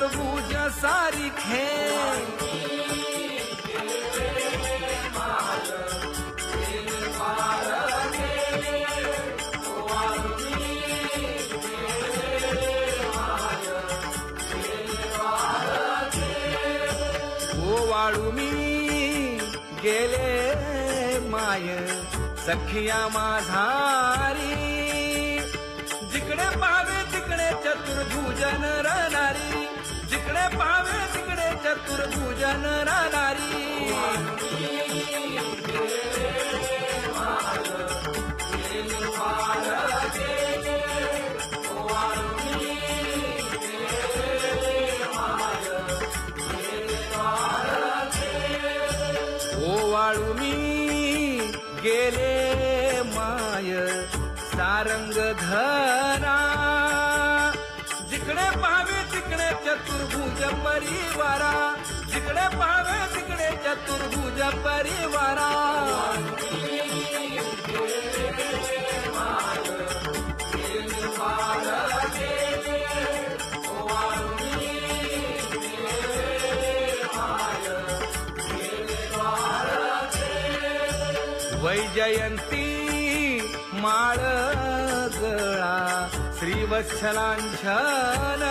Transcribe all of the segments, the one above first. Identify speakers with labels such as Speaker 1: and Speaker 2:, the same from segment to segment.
Speaker 1: तरबूज सारिखे ओ वाळू मी गेले माय सखिया माझारी. जिकडे पावे तिकडे चतुर्भुजन राहणारी तिकडे चतुर्भुजन राहणारी मी गेले माय सारंग धरा जिकडे पाहावे तिकडे चतुर्भुज परिवारा। इकडे पाहावे तिकडे चतुर्भुज परिवारा. वैजयंती माळ गळा श्रीवत्सलांछन.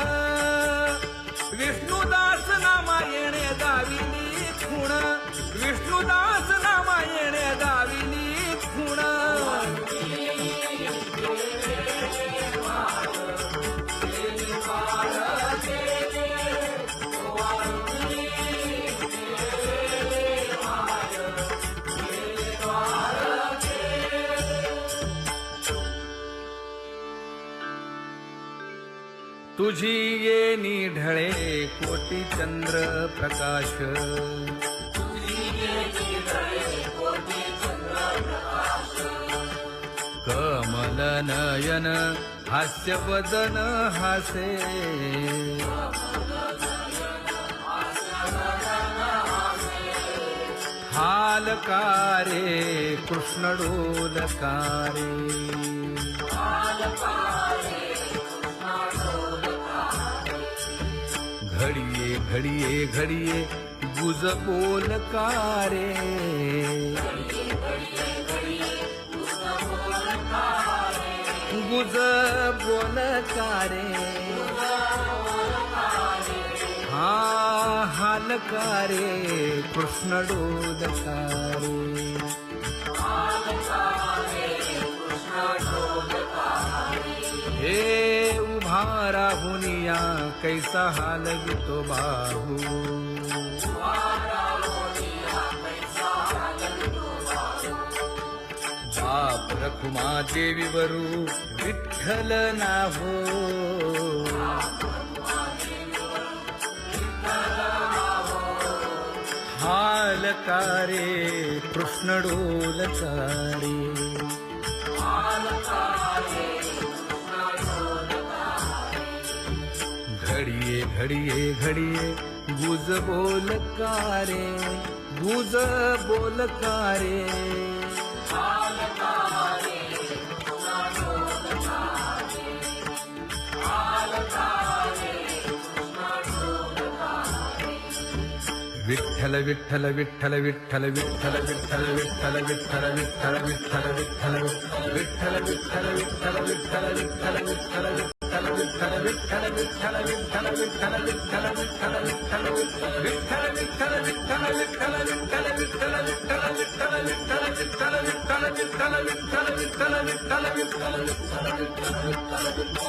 Speaker 1: विष्णुदास नामायणे गाविली विष्णुदास नामायणे गाविली खुण तुझी ये निढळे कोटी चंद्र प्रकाश. नयन हास्यवदन हासे। हालकारे कारे घडिये घडिये घडिये गुजबोलकारे बोलकारे बोल बोलकारे हा हालकारे कृष्ण डोलकारे हे उभा राहुनिया कैसा हाल तो बाहू. आप रखुमा देवी वरू विठ्ठल ना हो हालकारे कृष्ण डोलकारे घडिये घडिये घडिये गुज बोलकारे गुज बोलकारे. विठ्ठल विठ्ठल विठ्ठल विठ्ठल विठ्ठल विठ्ठल विठ्ठल विठ्ठल विठ्ठल विठ्ठल विठ्ठल विठ्ठल विठ्ठल विठ्ठल विठ्ठल विठ्ठल विठ्ठल विठ्ठल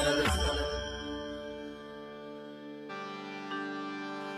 Speaker 1: विठ्ठल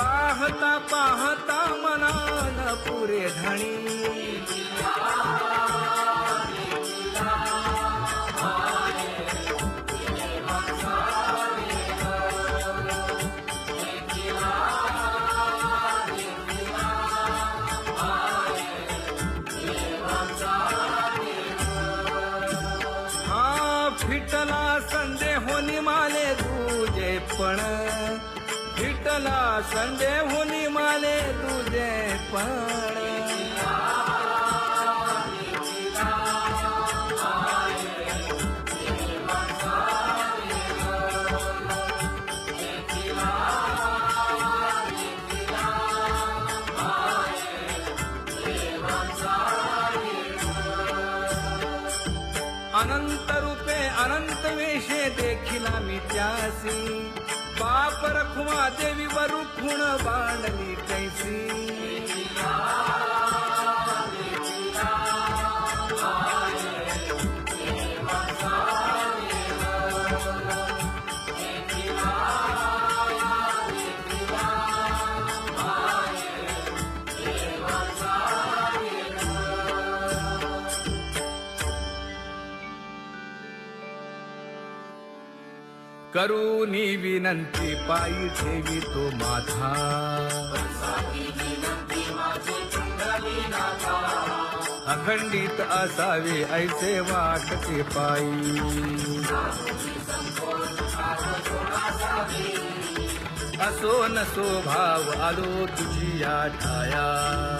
Speaker 1: पाहता पाहता मनान पुरे धणी. हा फिटला संदेह निमाले तुझे पण. विठ्ठला संडे होनी माले तुझे पण. अनंत रूपे अनंत वेशे देखिला मी त्यासी. बाप रखुमा देवी वरु बाणली कैसी। करूनी विनंती पायी ठेवी तो माझा. अखंडित असावे ऐसे वाटते पायी. असो नसो भाव आलो तुझी या ठाया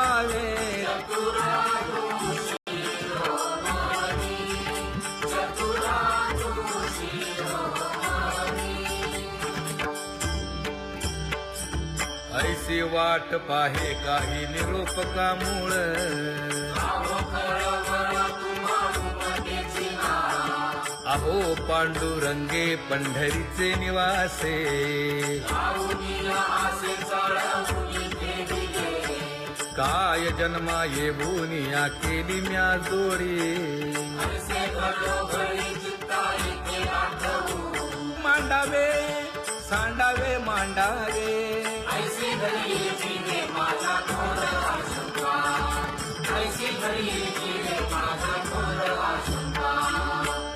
Speaker 1: ऐसी वाट पाहे काही निरोपका मूळ? अहो पांडुरंगे पंढरीचे निवासे. काय जन्मा ये या केली म्या जोडी मांडावे सांडावे मांडावे.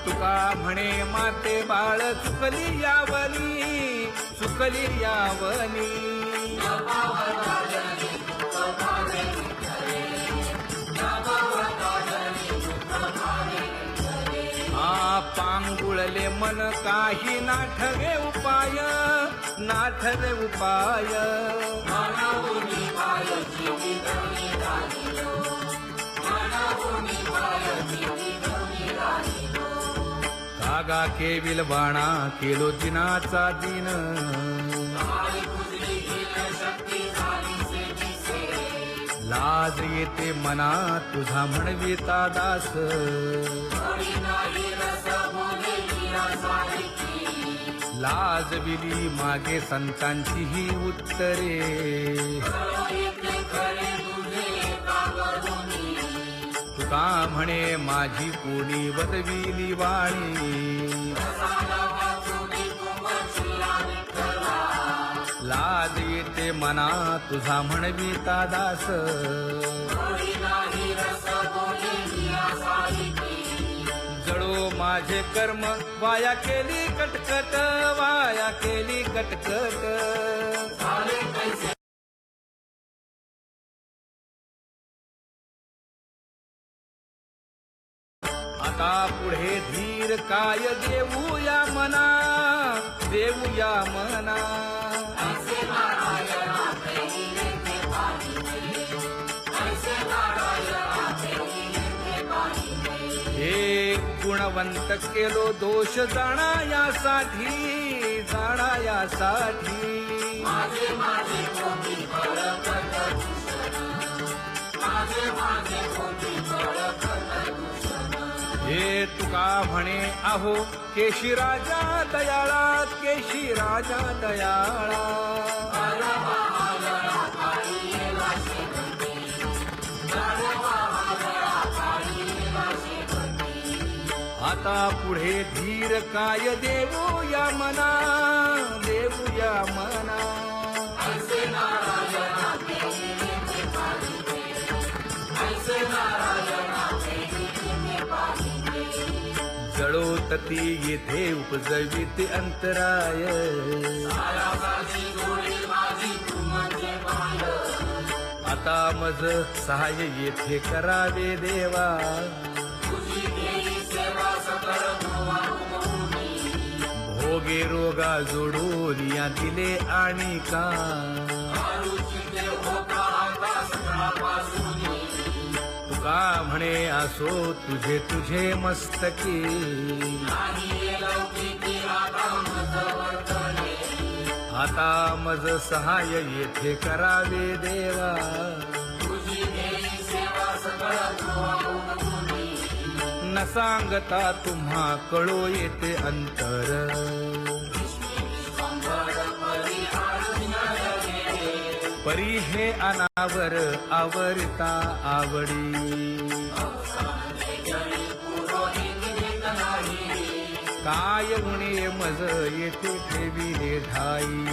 Speaker 1: तुका म्हणे माते बाळ चुकली यावनी चुकली यावनी. पांगुळले मन काही नाठवे उपाय नाठवे उपाय. कागा केविल बाणा केलो दिनाचा दिन. लाज येते मना तुझा म्हणविता दास. लाजविली मागे संतांची ही उत्तरे. तुका म्हणे माझी कोणी बदविली वाणी. लाज येते मना तुझा म्हणविता दास. माझे कर्म वाया केली कटकट वाया केली कटकट. आता पुढे धीर काय देऊया मना देऊया मना. गुणवंत केलो दोष जाणायासाठी जाणायासाठी. हे तुका म्हणे आहो केशी राजा दयाळा केशी राजा दयाळा आता पुढे धीर काय देऊ या मना देऊया या मना. जळोतती येथे उपजवित अंतराय. आता मज सहाय्य येथे करावे देवा. रोगे रोगा जोडून या दिले आणि का तुका म्हणे असो तुझे तुझे मस्तकी. आता मज सहाय येथे करावे देवा. न सांगता तुम्हा कळो येते अंतर. परी हे अनावर आवरता आवडी. काय उणे मज येथे ठेविले धाई.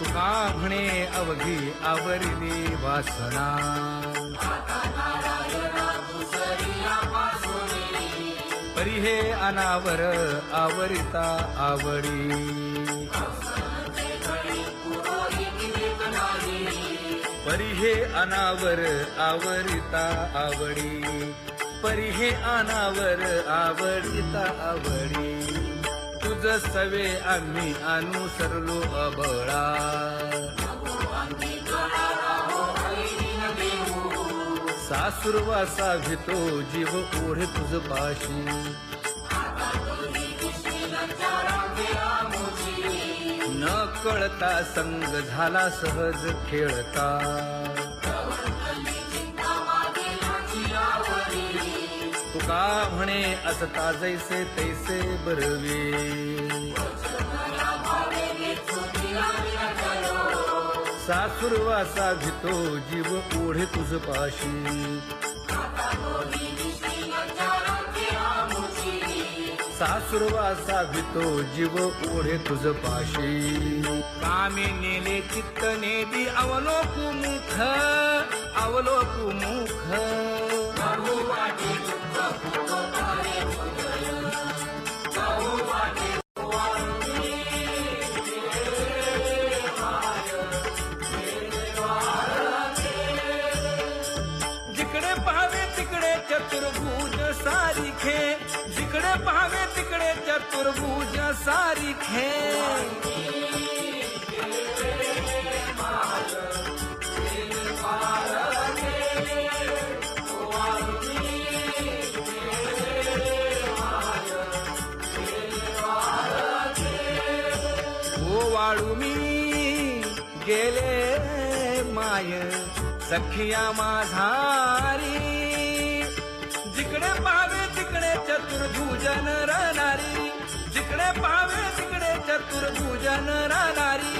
Speaker 1: तुका म्हणे अवघी आवरली वासना. परी हे अनावर आवरिता आवडी. परी हे अनावर आवरिता आवडी. परी हे अनावर आवडिता आवडी. तुझ सवे आम्ही अनुसरलो अबळा. सासुरवासा घेतो जीव ओढे तुझ पाशी. न कळता संग झाला सहज खेळता. तुका म्हणे असता जैसे तैसे बरवे. सासुरवासा घेतो जीव ओढे तुझ पाशी. सासुरवासा भितो जीव ओढे तुझ पाशी. कामे नेले चित्त नेदी अवलोकु मुख अवलोकु मुख. चतुर्भुज सारिखे जिकडे पाहावे तिकडे चतुर्भुज सारिखे ओ वाळू मी गेले माय सखिया माझारी जिकडे पावे तिकडे चतुर्भुजन राहणारी. जिकडे पावे तिकडे चतुर्भुजन राहणारी.